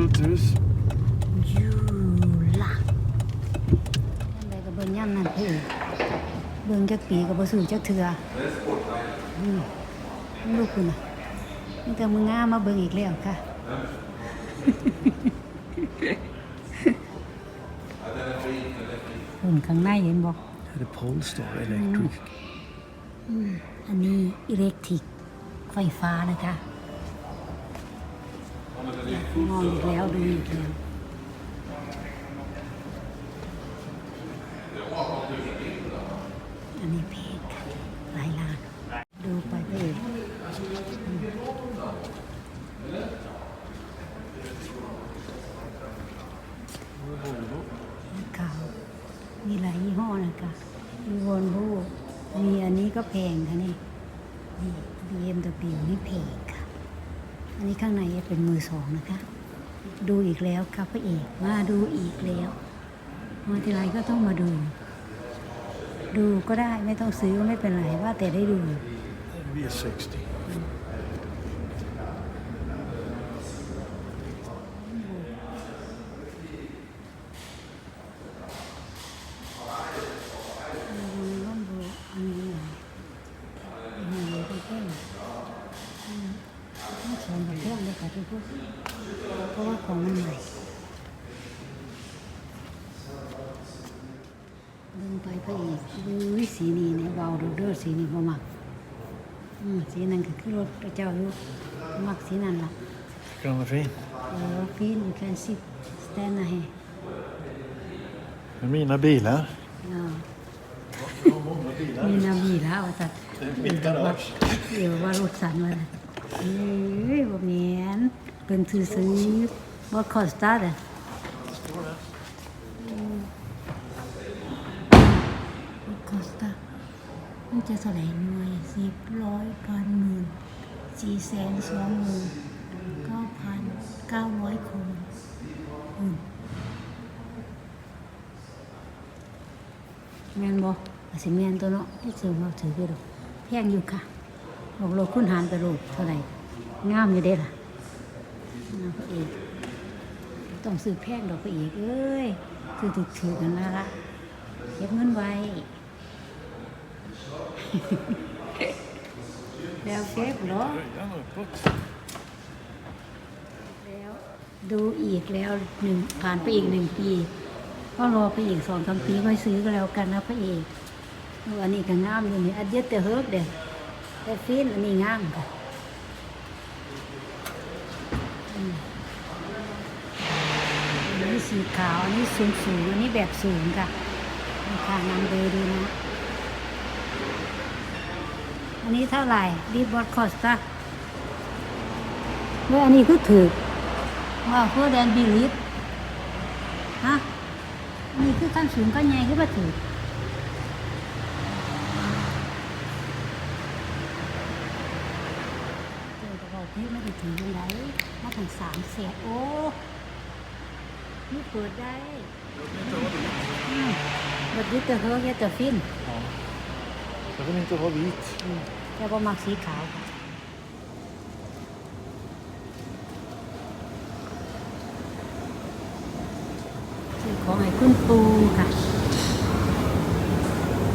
Brutus. ยูล่ะยังไงก็เบิ่งย่ำนั่นเพ่เบิ่งจักปีก็บ่ซื้อจักเทื่ออืมลูกคุณน่ะนี่แต่มึงงามมาเบิ่งอีกแล้วค่ะหุ่นข้างในเห็นบ่ Är det Polestar Electric? อันนี้อิเล็กทริกไฟฟ้านะคะ มองอีกแล้วดูอีกแล้วอันนี้เพลงค่ะหลายล้านดูไปเพลงขาวมีหลายยี่ห้อนะคะมีวอนโบมีอันนี้ก็แพงค่ะนี่ BMW นี่แพง อันนี้ข้างในเป็นมือสองนะคะ ดูอีกแล้วครับพระเอกมาดูอีกแล้ว มาทีไรก็ต้องมาดู ดูก็ได้ไม่ต้องซื้อไม่เป็นไรว่าแต่ได้ดู V60. อืมร่มโบอันนี้หน่อยอันนี้เลยเป็นแค่อืมไม่สนกับเรื่องเลยค่ะทุกคนเพราะว่าของมันใหม่เดิน ไปพระเอกดูสีนี้เนี่ยเบาดูเด้อสีนี้บ่มักอืมสีนั้นก็คือรถพระเจ้าอยู่มักสีนั้นล่ะ Tycker den var fin? Ja, fin. You can sit, stanna här. Med mina bilar. Ja. Jag har många bilar. Mina bilar och så att Det är mitt garage. เดี๋ยวว่ารถสันมาเลยเอ้ยบ่แม่นเป็นซื้อซื้อบ่คอสตาร์ด Står det? บ่คอสตามัน จะเท่าไหร่หน่วยสิบร้อยพันหมื่นสี่แสนสองหมื่นเก้าพันเก้าร้อยคนอืมแมนบอาสิแม่นตัวเนาะที่ซื้อมาถือไปดอกแพงอยู่ค่ะบอกโลคุณหารไปโลเท่าไหร่งามอยู่เด้ล่ะงามพระเอกต้องซื้อแพงดอกพระเอกเอ้ยซื้อถือถือกันละละเก็บเงินไว้ แล้วเก็บเหรอแล้วดูอีกแล้วหนึ่งผ่านไปอีกหนึ่งปี ก็รอไปอีกสองสามปีค่อยซื้อก็แล้วกันนะพระเอกอันนี้ก็งามอยู่นี่อันเดียดแต่เฮิร์กเด้แต่ฟินอันนี้งามค่ะอันนี้สีขาว อันนี้สูงสูงอันนี้แบบสูงค่ะราคานำเบอร์ดูนะ นนี้เท่าไหร่รีบอดคอสตาเมื่ออันนี้คือถือว่าเพื่อแดนบิลิฟฮะอันนี่คือขั้นสูงขั้นใหญ่คือว่าถือเจอแต่บอกพี่ไม่ได้ถือยังไงมาถึงสามเสียโอ้นี่เปิดได้บัดยึดแต่เฮือกยึดแต่ฟิน Ja. Jag vill inte ha vit. อืมแต่ว่ามักสีขาวค่ะซื้อของให้คุณปูค่ะ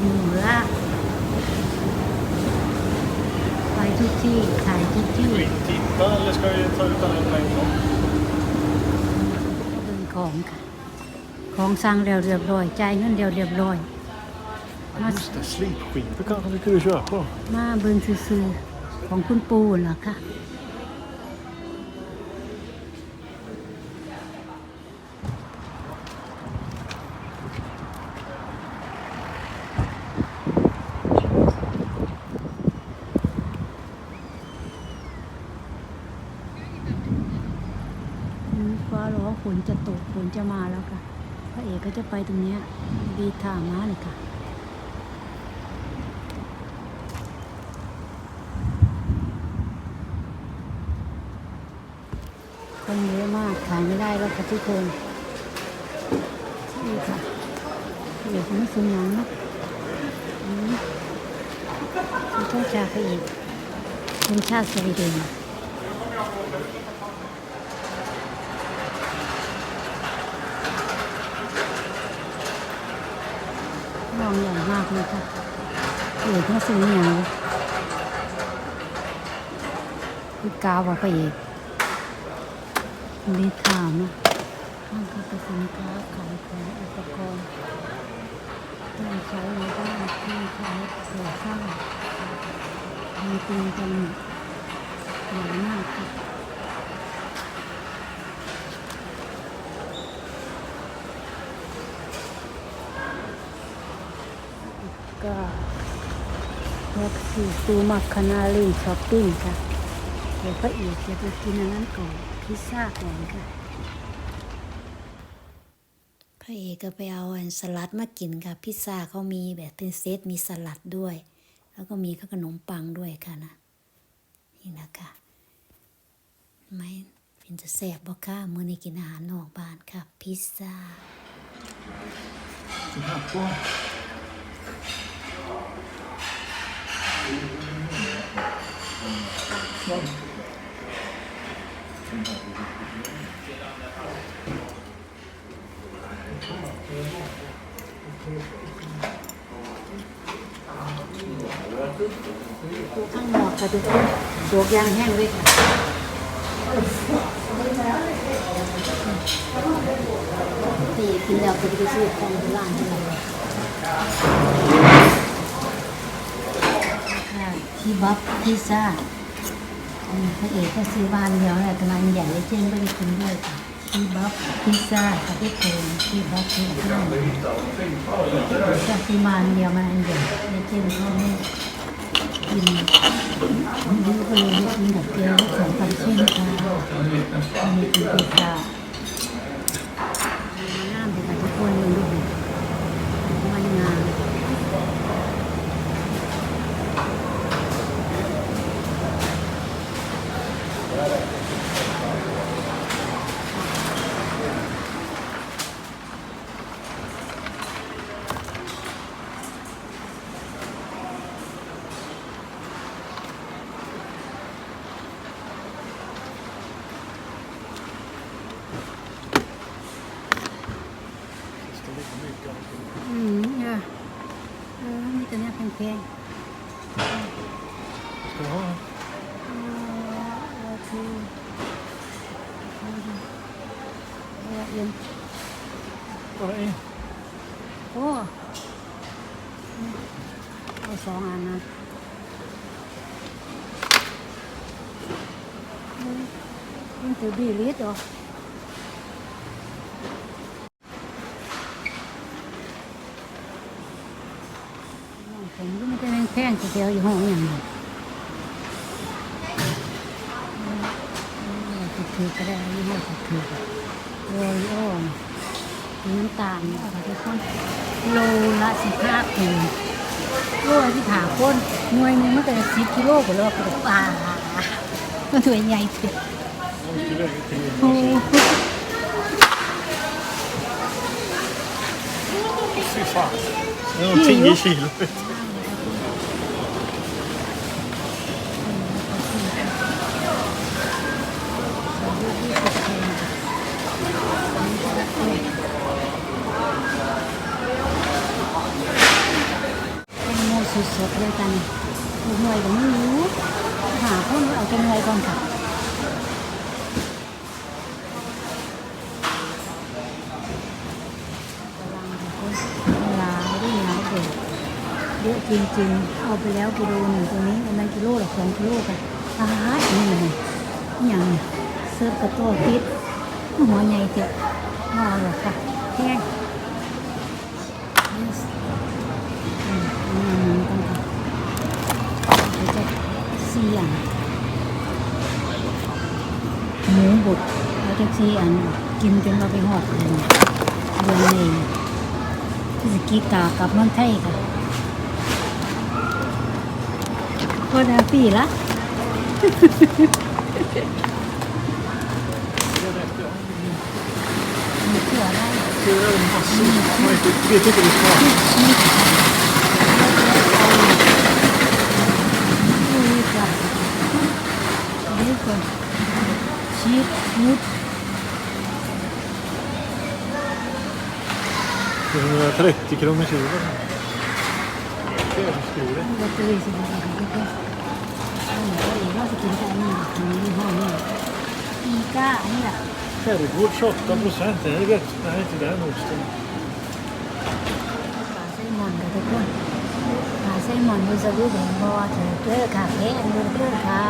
อยู่ละไปทุกที่ถ่ายทุกที่ Ska vi titta eller ska vi ta ut den på en gång? เดินของค่ะ ของสั่งแล้วเรียบร้อยจ่ายเงินเดียวเรียบร้อย Ja, just det. Slipskivor kanske vi kunde köpa. มาเบิ่งซื้อๆของคุณปูเหรอคะอืมฟ้าร้องฝนจะตกฝนจะมาแล้วค่ะ พระเอกก็จะไปตรงเนี้ยบีท่าม้าเลยค่ะ คนเยอะมากขายไม่ได้แล้วค่ะทุกคนนี่ค่ะเดี๋ยวไม่สมน้ำนะนี่ต้องจากไปอีกทีมชาติสวีเดนลองใหญ่มากเลยค่ะเดี๋ยวถ้าซื้อหนียคือกาวอะก็เอก รีถามนะห้างคือสินค้าขายของอุปกรณ์เครื่ใช้ในบ้านเครื่ใช้ก่อสร้างมีตีนกันใหญ่มากค่ะก็แท็กซี่ซูมัคคานาลีช้อปปิ้งค่ะ เดี๋ยวพระเอกจะไปกินอันนั้นก่อน พิซซ่าก่อนค่ะพระเอกก็ไปเอาอันสลัดมากินค่ะ พิซซ่าเขามีแบบเป็นเซตมีสลัดด้วย แล้วก็มีขนมปังด้วยค่ะนะนี่นะคะไม่เป็นจะแสบบ่ค่ะเมื่อนี้กินอาหารนอกบ้านค่ะ พิซซ่า Den här på. ข้า งนอกค่ะทุกคนโดกยางแห้งเลยค่ะตีกินแล้วก็จะไปซื้อของที่ร้านที่ไหนค่ะที่บัฟพิซซ่า พระเอกก็ซื้อบ้านเดียวแหละแต่มันใหญ่เลยเช่นไม่ได้กินด้วยค่ะที่บัฟพิซซ่ากับที่โคนที่บัฟพิซซ่าจากที่บ้านเดียวมันอันใหญ่เลยเช่นเขาไม่กินวันนี้ก็เลยได้กินกับเกลือสองพันเช่นค่ะอันนี้คือพิซซ่าน้ำเป็นอทุกคนเลยลูกมันงามอืมเนี่ยเออ มีแต่เนี่ยแพง Ska du ha en? ๆเออโอเคเออเอ็น Bara en? โอ้เอาสองอันนะเฮ้ยมันถือบีลิตเหรอผมก็ไม่ ได้แพงๆทีเดียวอยู่ห้องอย่างนี้ถือก็ได้ยี่ห้อถือโรยโอ้สีน้ำตาลเนี่ยค่ะทุกคนโลละสิบห้าปีโลละที่ถาคนหน่วยหนึงมันก็สิบกิโลกว่าแล้วก็ปลามันตัวใหญ่เถอะ Jag gick iväg till โอ้ Fy fan. Det är nog 10 kilo. แตงโมสดๆเลยกันถูกหน่วยก็ไม่รู้หาคนเอาแตงโมก่อนค่ะเวลาไม่ได้หลายเด็ก เยอะจริงๆ เอาไปแล้วกิโลหนึ่งตรงนี้อันนั้นกิโลละสองกิโลกันตายนี่เลยนี่อย่างเสิร์ฟกระโต้ติดหัวใหญ่เจ็บงอเลยค่ะแห้ง Yes. อืมอันนี้อักค่ะเดี๋ยวจะเสี่ยงหมูบดแล้วจะสี่อันกินจนเราไปหอดเลยเดือนเองที่สกีกากลับเมืองไทยค่ะ โคตรแฮปปี้ Trädgårdsskola. ลอตเตอรี่สิบาททุกคนอันนี้ก็อีกว่าจะกินแต่อันนี้อันนี้ยี่ห้องนี้อีก้านนี้แหละ Herrgård 28 procent. Det är rätt. Nej, inte den osten. ปลาไซลมอนกับทุกคนปลาไซลมอนดูสวิตแดงบอเถอะเด้อค่ะแพงเด้อเด้อค่ะ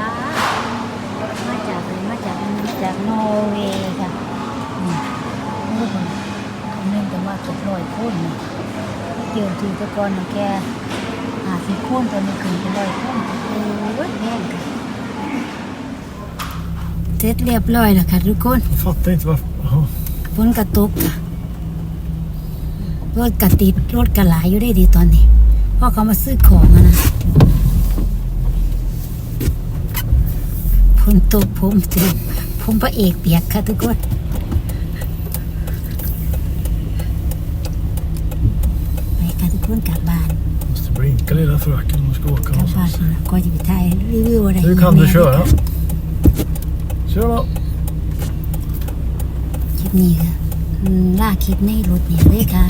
มาจากไหนมาจากมาจากนอร์เวย์ค่ะนี่คนคอมเมนต์กันว่าเก็บร้อยคนนี่เกี่ยวทีแตะกอนนะแก สิบคนตอนนี้ขึ้นเป็นร้อยคนโอ้ยแพงค่ะเสร็จเรียบร้อยแล้วค่ะทุกคน Jag fattar inte varför. Jaha. ฝนกระตกค่ะรถกระติดรถกระหลายอยู่ได้ดีตอนนี้เพราะเขามาซื้อของอะนะฝนตกผมเต็มผมพระเอกเปียกค่ะทุกคนไปค่ะทุกคนกลับบ้าน Måste blinka lilla fröken om hon ska åka กลับบ้าน någonstans. ก็จะไปถ่ายรีวิวอะไร Nu kan du köra. Kör då. คลิปนี้ค่ะอืมลากคลิปในรถเนี่ยเลยค่ะ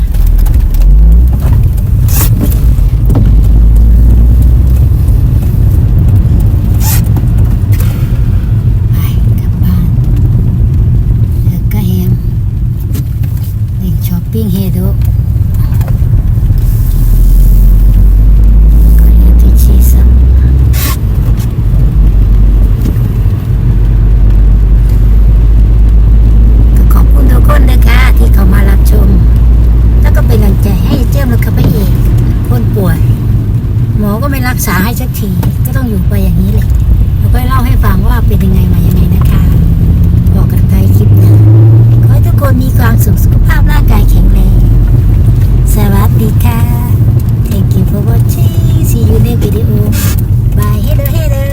รักษาให้สักทีก็ต้องอยู่ไปอย่างนี้แหละเราก็เล่าให้ฟังว่าเป็นยังไงมายังไงนะคะบอกกันใต้คลิปนะขอให้ทุกคนมีความสุขสุขภาพร่างกายแข็งแรงสวัสดีค่ะ thank you for watching see you next video bye hello hello